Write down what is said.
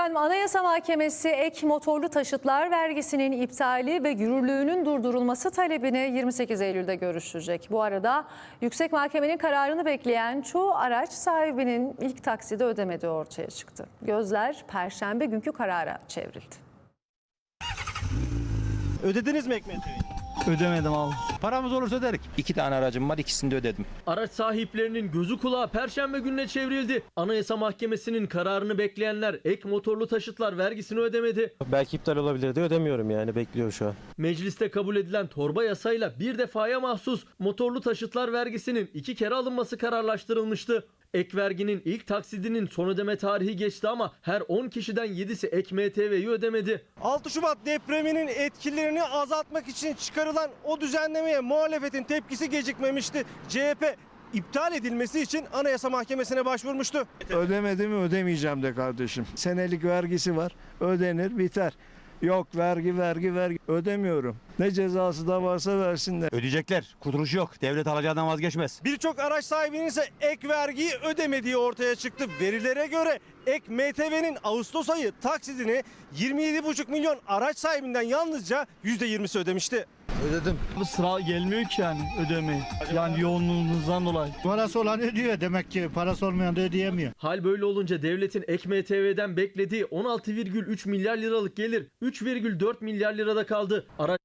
Efendim Anayasa Mahkemesi ek motorlu taşıtlar vergisinin iptali ve yürürlüğünün durdurulması talebini 28 Eylül'de görüşecek. Bu arada yüksek mahkemenin kararını bekleyen çoğu araç sahibinin ilk taksidi ödemediği ortaya çıktı. Gözler perşembe günkü karara çevrildi. Ödediniz mi ekmeği? Ödemedim abi. Paramız olursa öderik. İki tane aracım var ikisini de ödedim. Araç sahiplerinin gözü kulağı perşembe gününe çevrildi. Anayasa Mahkemesi'nin kararını bekleyenler ek motorlu taşıtlar vergisini ödemedi. Belki iptal olabilirdi ödemiyorum yani bekliyor şu an. Mecliste kabul edilen torba yasayla bir defaya mahsus motorlu taşıtlar vergisinin iki kere alınması kararlaştırılmıştı. Ek verginin ilk taksidinin son ödeme tarihi geçti ama her 10 kişiden 7'si ek MTV'yi ödemedi. 6 Şubat depreminin etkilerini azaltmak için çıkarılan o düzenlemeye muhalefetin tepkisi gecikmemişti. CHP iptal edilmesi için Anayasa Mahkemesi'ne başvurmuştu. Ödemedi mi ödemeyeceğim de kardeşim. Senelik vergisi var. Ödenir biter. Yok vergi vergi vergi ödemiyorum. Ne cezası da varsa versinler. Ödeyecekler. Kurtuluş yok. Devlet alacağından vazgeçmez. Birçok araç sahibinin ise ek vergiyi ödemediği ortaya çıktı. Verilere göre ek MTV'nin Ağustos ayı taksidini 27,5 milyon araç sahibinden yalnızca %20'si ödemişti. Bu sıra gelmiyor ki yani ödemeyi. Yani yoğunluğunuzdan dolayı. Parası olan ödüyor demek ki parası olmayan da ödeyemiyor. Hal böyle olunca devletin ek MTV'den beklediği 16,3 milyar liralık gelir 3,4 milyar lirada kaldı. Araç